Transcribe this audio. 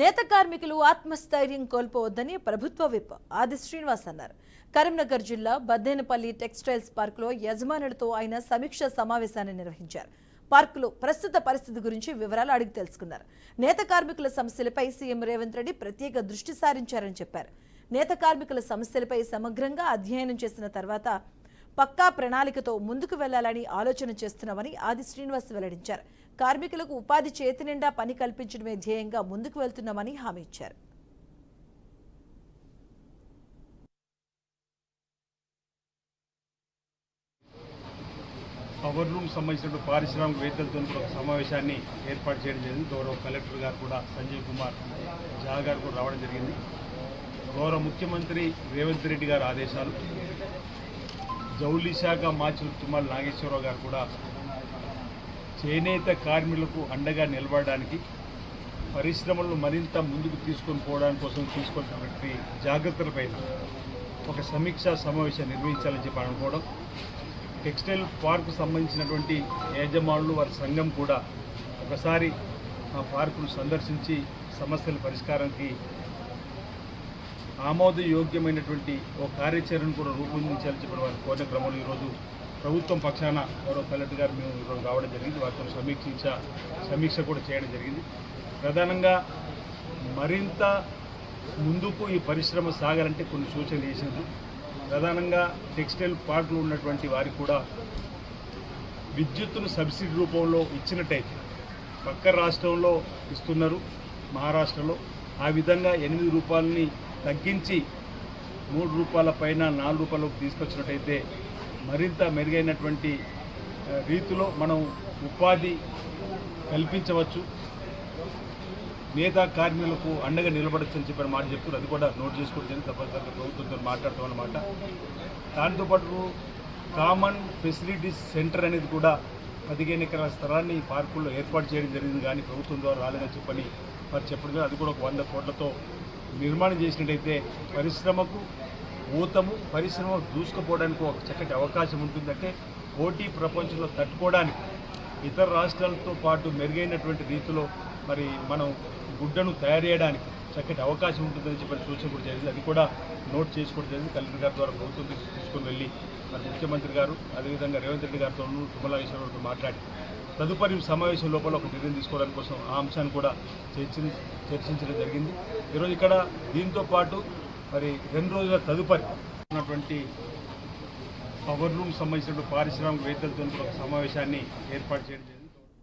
నేత కార్మికులు ఆత్మస్థైర్యం కోల్పోవద్దని ప్రభుత్వ విప్ ఆది శ్రీనివాస్ అన్నారు. కరీంనగర్ జిల్లా బద్దేనపల్లి టెక్స్టైల్స్ పార్కులో యజమానులతో ఆయన సమీక్ష సమావేశాన్ని నిర్వహించారు. పార్కులో ప్రస్తుత పరిస్థితి గురించి వివరాలు అడిగి తెలుసుకున్నారు. నేత కార్మికుల సమస్యలపై సీఎం రేవంత్ రెడ్డి ప్రత్యేక దృష్టి సారించారని చెప్పారు. నేత కార్మికుల సమస్యలపై సమగ్రంగా అధ్యయనం చేసిన తర్వాత పక్కా ప్రణాళికతో ముందుకు వెళ్ళాలని ఆలోచన చేస్తున్నామని ఆది శ్రీనివాస్ వెల్లడించారు. కార్మికులకు ఉపాధి చేతి నిండా పని కల్పించడమే ధ్యేయంగా ముందుకు వెళ్తున్నామని హామీ ఇచ్చారు. పవర్ రూమ్ సంబంధించిన పారిశ్రామికవేత్తలతో ఒక సమావేశాన్ని ఏర్పాటు చేయడం జరిగింది. గౌరవ కలెక్టర్ గారు కూడా సంజయ్ కుమార్ జా గారు కూడా రావడం జరిగింది. గౌరవ ముఖ్యమంత్రి రేవంత్ రెడ్డి గారి ఆదేశాలు జౌలీ శాఖ మాచి తుమ్మల నాగేశ్వరరావు గారు కూడా చేనేత కార్మికులకు అండగా నిలబడడానికి పరిశ్రమలను మరింత ముందుకు తీసుకొని పోవడానికి కోసం తీసుకున్నటువంటి జాగ్రత్తలపైన ఒక సమీక్షా సమావేశం నిర్వహించాలని చెప్పి అనుకోవడం. టెక్స్టైల్ పార్కు సంబంధించినటువంటి యజమానులు వారి సంఘం కూడా ఒకసారి ఆ పార్కును సందర్శించి సమస్యల పరిష్కారానికి ఆమోదయోగ్యమైనటువంటి ఒక కార్యాచరణ కూడా రూపొందించాలని చెప్పిన వారి కోరిన క్రమంలో ఈరోజు ప్రభుత్వం పక్షాన గౌరవ కలెక్టర్ గారు మేము ఈరోజు రావడం జరిగింది. వారితో సమీక్షించ సమీక్ష కూడా చేయడం జరిగింది. ప్రధానంగా మరింత ముందుకు ఈ పరిశ్రమ సాగాలంటే కొన్ని సూచనలు చేసింది ప్రధానంగా టెక్స్టైల్ పార్కులు ఉన్నటువంటి వారికి కూడా విద్యుత్తును సబ్సిడీ రూపంలో ఇచ్చినట్టయితే పక్క రాష్ట్రంలో ఇస్తున్నారు మహారాష్ట్రలో. ఆ విధంగా ఎనిమిది రూపాయలని తగ్గించి మూడు రూపాయల పైన నాలుగు రూపాయలకు తీసుకొచ్చినట్టయితే మరింత మెరుగైనటువంటి రీతిలో మనం ఉపాధి కల్పించవచ్చు. నేతా కార్మికులకు అండగా నిలబడచ్చని చెప్పిన మాట చెప్తున్నారు అది కూడా నోట్ చేసుకుంటుంది తప్పనిసరిగా ప్రభుత్వంతో మాట్లాడతామన్నమాట. దాంతోపాటు కామన్ ఫెసిలిటీస్ సెంటర్ అనేది కూడా పదిహేను ఎకరాల స్థలాన్ని పార్కుల్లో ఏర్పాటు చేయడం జరిగింది. కానీ ప్రభుత్వం ద్వారా రాలేదని చెప్పని వారు చెప్పడం అది కూడా ఒక వంద కోట్లతో నిర్మాణం చేసినట్టయితే పరిశ్రమకు ఊతము పరిశ్రమ దూసుకుపోవడానికి ఒక చక్కటి అవకాశం ఉంటుందంటే పోటీ ప్రపంచంలో తట్టుకోవడానికి ఇతర రాష్ట్రాలతో పాటు మెరుగైనటువంటి రీతిలో మరి మనం గుడ్డను తయారు చేయడానికి చక్కటి అవకాశం ఉంటుందని చెప్పి సూచన కూడా జరిగింది. అది కూడా నోట్ చేసుకోవడం జరిగింది. కలెక్టర్ గారి ద్వారా ప్రభుత్వం తీసుకుని వెళ్ళి మరి ముఖ్యమంత్రి గారు అదేవిధంగా రేవంత్ రెడ్డి గారితోనూ తుమ్మలాగేశ్వరరావుతో మాట్లాడి తదుపరి సమావేశం లోపల ఒక నిర్ణయం తీసుకోవడానికి కోసం ఆ అంశాన్ని కూడా చర్చి చర్చించడం జరిగింది. ఈరోజు ఇక్కడ దీంతో పాటు మరి రెండు రోజుల తదుపరి ఉన్నటువంటి పవర్ రూమ్ సంబంధించిన పారిశ్రామికవేత్తలతో ఒక సమావేశాన్ని ఏర్పాటు చేయడం